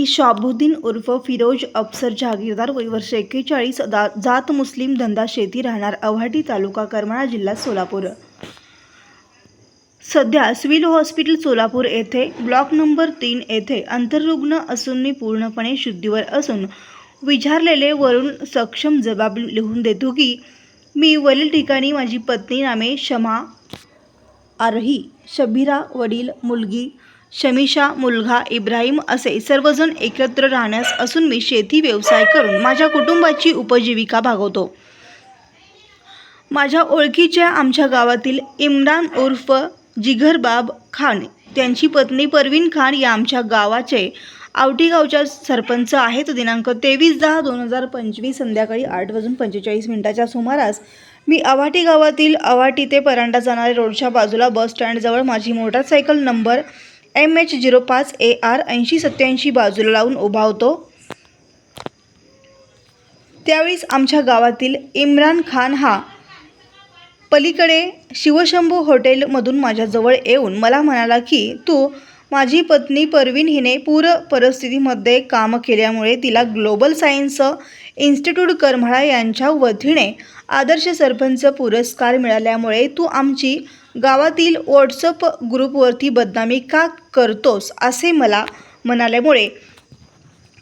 की शाबुद्दीन उर्फ फिरोज अफसर जहागीरदार वय वर्ष एक्केचाळीस दा जात मुस्लिम धंदा शेती राहणार अव्हाटी तालुका करमाळा जिल्हा सोलापूर. सध्या सिव्हिल हॉस्पिटल सोलापूर येथे ब्लॉक नंबर तीन येथे अंतर्रुग्ण असून मी पूर्णपणे शुद्धीवर असून विचारलेले वरून सक्षम जबाब लिहून देतो की मी वरील ठिकाणी माझी पत्नी नामे शमा आरही शबीरा वडील मुलगी शमिशा मुलगा इब्राहिम असे सर्वजण एकत्र राहण्यास असून मी शेती व्यवसाय करून माझ्या कुटुंबाची उपजीविका भागवतो. माझ्या ओळखीच्या आमच्या गावातील इम्रान उर्फ जिघरबाब खान त्यांची पत्नी परवीन खान या आमच्या गावाचे आवटी गावच्या सरपंच आहेत. दिनांक तेवीस दहा दोन हजार पंचवीस संध्याकाळी आठ वाजून पंचेचाळीस मिनिटाच्या सुमारास मी अवाटी गावातील अवाटी ते परांडा जाणाऱ्या रोडच्या बाजूला बस स्टँडजवळ माझी motorcycle number M H zero पाच ए आर ऐंशी सत्याऐंशी बाजूला लावून उभा होतो. त्यावेळीस आमच्या गावातील इम्रान खान हा पलीकडे शिवशंभू हॉटेलमधून माझ्याजवळ येऊन मला म्हणाला की तू माझी पत्नी परवीन हिने पूर परिस्थितीमध्ये काम केल्यामुळे तिला ग्लोबल सायन्स इन्स्टिट्यूट करमाळा यांच्या वतीने आदर्श सरपंच पुरस्कार मिळाल्यामुळे तू आमची गावातील व्हॉट्सअप ग्रुपवरती बदनामी का करतोस? असे मला म्हणाल्यामुळे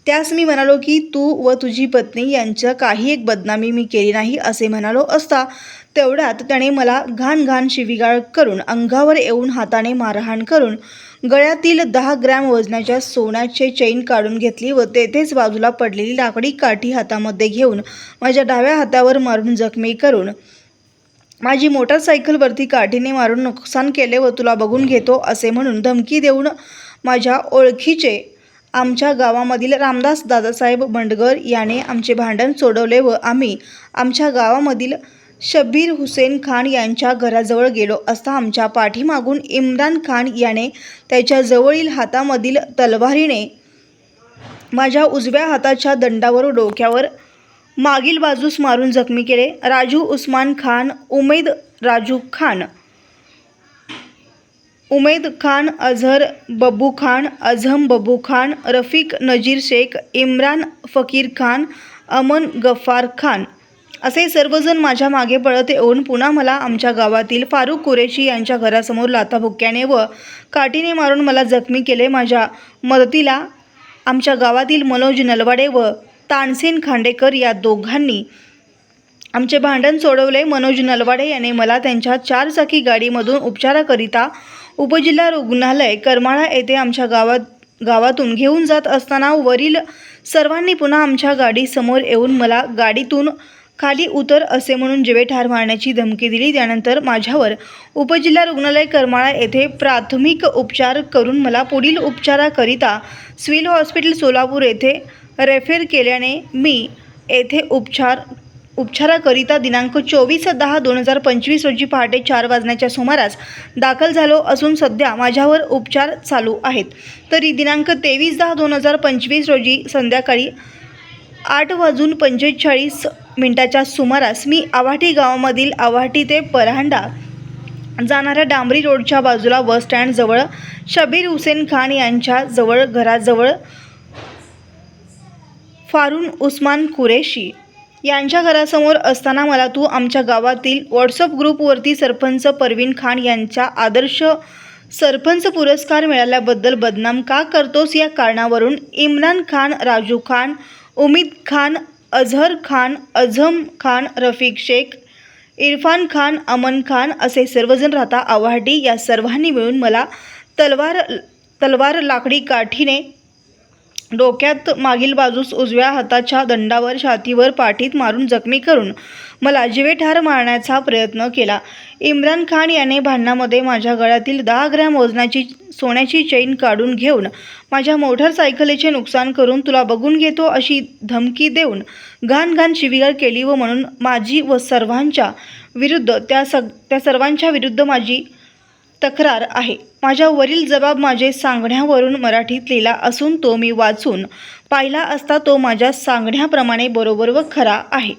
त्यास मी म्हणालो की तू व तुझी पत्नी यांच्या काही एक बदनामी मी केली नाही असे म्हणालो असता तेवढ्यात त्याने मला घाण घाण शिवीगाळ करून अंगावर येऊन हाताने मारहाण करून गळ्यातील दहा ग्रॅम वजनाच्या सोन्याचे चैन काढून घेतली व तेथेच बाजूला पडलेली लाकडी काठी हातामध्ये घेऊन माझ्या डाव्या हातावर मारून जखमी करून माझी मोटारसायकलवरती काठीने मारून नुकसान केले व तुला बघून घेतो असे म्हणून धमकी देऊन माझ्या ओळखीचे आमच्या गावामधील रामदास दादासाहेब बंडगर याने आमचे भांडण सोडवले व आम्ही आमच्या गावामधील शब्बीर हुसेन खान यांच्या घराजवळ गेलो असता आमच्या पाठीमागून इम्रान खान याने त्याच्या जवळील हातामधील तलवारीने माझ्या उजव्या हाताच्या दंडावर डोक्यावर मागील बाजूस मारून जखमी केले. राजू उस्मान खान उमेद राजू खान. उमेद खान अझहर बब्बू खान अझम बब्बू खान रफिक नजीर शेख इम्रान फकीर खान अमन गफ्फार खान. असे सर्वजण माझ्या मागे पळत येऊन पुन्हा मला आमच्या गावातील फारुख कुरेशी यांच्या घरासमोर लाथाबुक्क्याने व काठीने मारून मला जखमी केले. माझ्या मदतीला आमच्या गावातील मनोज नलवाडे व तानसेन खांडेकर या दोघांनी आमचे भांडण सोडवले. मनोज नलवाडे याने मला त्यांच्या चारचाकी गाडीमधून उपचाराकरिता उपजिल्हा रुग्णालय करमाळा येथे आमच्या गावात गावातून घेऊन जात असताना वरील सर्वांनी पुन्हा आमच्या गाडीसमोर येऊन मला गाडीतून खाली उतर असे म्हणून जिवे ठार मारण्याची धमकी दिली. त्यानंतर माझ्यावर उपजिल्हा रुग्णालय करमाळा येथे प्राथमिक उपचार करून मला पुढील उपचाराकरिता सिव्हिल हॉस्पिटल सोलापूर येथे रेफर केल्याने मी येथे उपचार उपचाराकरिता दिनांक चोवीस दहा दोन हजार पंचवीस रोजी पहाटे चार वाजण्याच्या सुमारास दाखल झालो असून सध्या माझ्यावर उपचार चालू आहेत. तरी दिनांक तेवीस दहा दोन हजार पंचवीस रोजी संध्याकाळी आठ वाजून पंचेचाळीस मिनिटाच्या सुमारास मी आवाटी गावामधील आवाटी ते परांडा जाणाऱ्या डांबरी रोडच्या बाजूला बस स्टँडजवळ शबीर हुसेन खान यांच्या जवळ घराजवळ फारून उस्मान कुरेशी यांच्या घरासमोर असताना मला तू आमच्या गावातील व्हॉट्सअप ग्रुपवरती सरपंच परवीन खान यांच्या आदर्श सरपंच पुरस्कार मिळाल्याबद्दल बदनाम का करतोस या कारणावरून इम्रान खान राजू खान उमीद खान अझहर खान अझम खान रफिक शेख इरफान खान अमन खान असे सर्वजण राहता आव्हाडी या सर्वांनी मिळून मला तलवार तलवार लाकडी काठीने डोक्यात मागील बाजूस उजव्या हाताच्या दंडावर छातीवर पाठीत मारून जखमी करून मला जीवेठार मारण्याचा प्रयत्न केला. इम्रान खान याने भांडणामध्ये माझ्या गळ्यातील दहा ग्रॅम वजनाची सोन्याची चैन काढून घेऊन माझ्या मोटरसायकलीचे नुकसान करून तुला बघून घेतो अशी धमकी देऊन घाण घाण शिवीगाळ केली व म्हणून माझी व सर्वांच्या विरुद्ध त्या सग त्या सर्वांच्या विरुद्ध माझी तक्रार आहे. माझ्या वरील जबाब माझे सांगण्यावरून मराठीत लिहिला असून तो मी वाचून पाहिला असता तो माझ्या सांगण्याप्रमाणे बरोबर व खरा आहे.